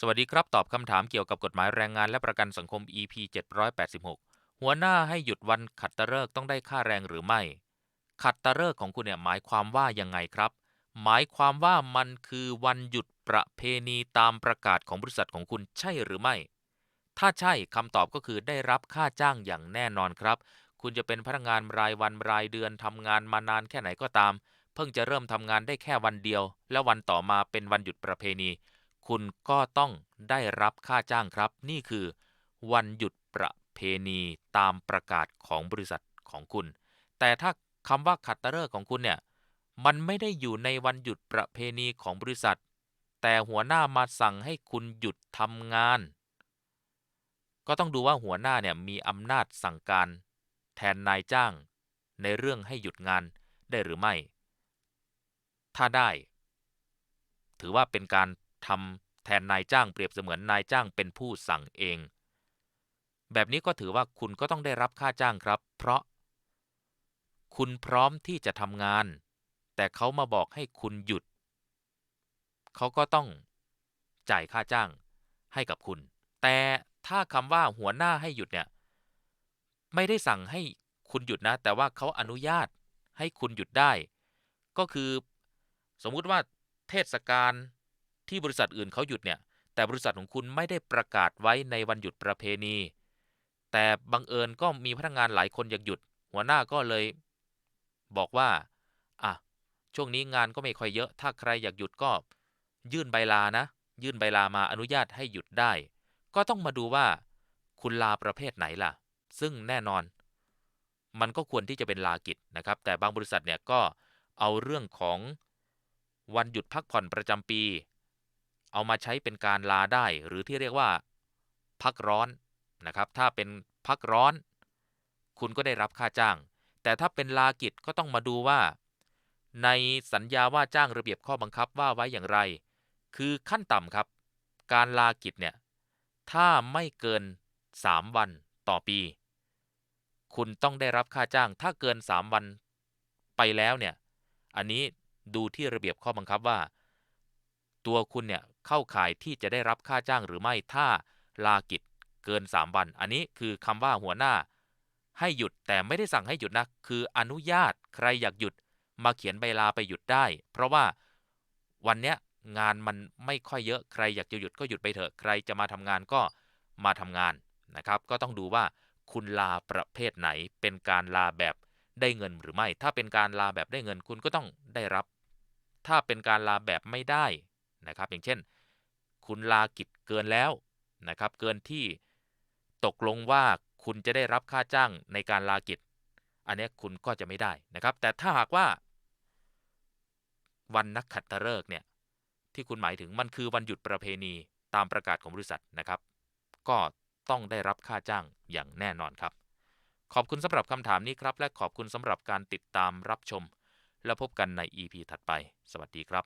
สวัสดีครับ ตอบคำถามเกี่ยวกับกฎหมายแรงงานและประกันสังคม EP 786 หัวหน้าให้หยุดวันขัดตฤกษ์ต้องได้ค่าแรงหรือไม่ ขัดตฤกษ์ของคุณเนี่ยหมายความว่ายังไงครับ หมายความว่ามันคือวันหยุดประเพณีตามประกาศของบริษัทของคุณใช่หรือไม่ ถ้าใช่คำตอบก็คือได้รับค่าจ้างอย่างแน่นอนครับ คุณจะเป็นพนักงานรายวันรายเดือนทำงานมานานแค่ไหนก็ตาม เพิ่งจะเริ่มทำงานได้แค่วันเดียว และวันต่อมาเป็นวันหยุดประเพณี คุณก็ต้องได้รับค่าจ้างครับ นี่คือ วันหยุดประเพณีตามประกาศของบริษัทของคุณ แต่ถ้าคำว่าขัดตฤกษ์ของคุณเนี่ยมันไม่ได้อยู่ในวันหยุดประเพณีของบริษัท แต่หัวหน้ามาสั่งให้คุณหยุดทำงาน ก็ต้องดูว่าหัวหน้าเนี่ยมีอำนาจสั่งการแทนนายจ้าง ในเรื่องให้หยุดงานได้หรือไม่ ถ้าได้ ถือว่าเป็นการ ทำแทนนายจ้างเปรียบเสมือนนายจ้างเป็นผู้สั่งเอง แบบนี้ก็ถือว่าคุณก็ต้องได้รับค่าจ้างครับ เพราะ คุณพร้อมที่จะทำงาน แต่เขามาบอกให้คุณหยุด เขาก็ต้องจ่ายค่าจ้างให้กับคุณ แต่ถ้าคำว่าหัวหน้าให้หยุดเนี่ย ไม่ได้สั่งให้คุณหยุดนะ แต่ว่าเขาอนุญาตให้คุณหยุดได้ ก็คือ สมมุติว่าเทศกาล ที่บริษัทอื่นเขาหยุดเนี่ย แต่บริษัทของคุณไม่ได้ประกาศไว้ในวันหยุดประเพณี แต่บังเอิญก็มีพนักงานหลายคนอยากหยุด หัวหน้าก็เลย บอกว่าอะช่วงนี้งานก็ไม่ค่อยเยอะ ถ้าใครอยากหยุดก็ ยื่นใบลานะ ยื่นใบลามาอนุญาตให้หยุดได้ ก็ต้องมาดูว่า คุณลาประเภทไหนล่ะ ซึ่งแน่นอน มันก็ควรที่จะเป็นลากิจนะครับ แต่บางบริษัทเนี่ยก็เอาเรื่องของวันหยุดพักผ่อนประจำปี เอามาใช้เป็นการลาได้ หรือที่เรียกว่า พักร้อนนะครับ ถ้าเป็นพักร้อน คุณก็ได้รับค่าจ้าง แต่ถ้าเป็นลากิจก็ต้องมาดูว่า ในสัญญาว่าจ้างระเบียบข้อบังคับว่าไว้อย่างไร คือขั้นต่ำครับ การลากิจเนี่ยถ้าไม่เกิน 3 วันต่อปี คุณต้องได้รับค่าจ้าง ถ้าเกิน 3 วันไปแล้วเนี่ย อันนี้ดูที่ระเบียบข้อบังคับว่า ตัวคุณเนี่ย เข้าข่ายที่จะได้รับค่าจ้างหรือไม่ถ้าลากิจเกิน 3 วัน อันนี้คือคำว่าหัวหน้า ให้หยุดแต่ไม่ได้สั่งให้หยุดนะคืออนุญาตใครอยากหยุด มาเขียนใบลาไปหยุดได้ เพราะว่าวันเนี้ยงานมันไม่ค่อยเยอะใครอยากจะหยุดก็หยุดไปเถอะใครจะมาทำงานก็มาทำงานนะครับ ก็ต้องดูว่าคุณลาประเภทไหนเป็นการลาแบบได้เงินหรือไม่ ถ้าเป็นการลาแบบได้เงินคุณก็ต้องได้รับ ถ้าเป็นการลาแบบไม่ได้นะครับ อย่างเช่น คุณลากิจเกินแล้วนะครับ เกินที่ตกลงว่าคุณจะได้รับค่าจ้างในการลากิจ อันนี้คุณก็จะไม่ได้นะครับ แต่ถ้าหากว่า วันนักขัตฤกษ์เนี่ยที่คุณหมายถึงมันคือวันหยุดประเพณีตามประกาศของบริษัทนะครับ ก็ต้องได้รับค่าจ้างอย่างแน่นอนครับ ขอบคุณสำหรับคำถามนี้ครับ และขอบคุณสำหรับการติดตามรับชม และพบกันใน EP ถัดไป สวัสดีครับ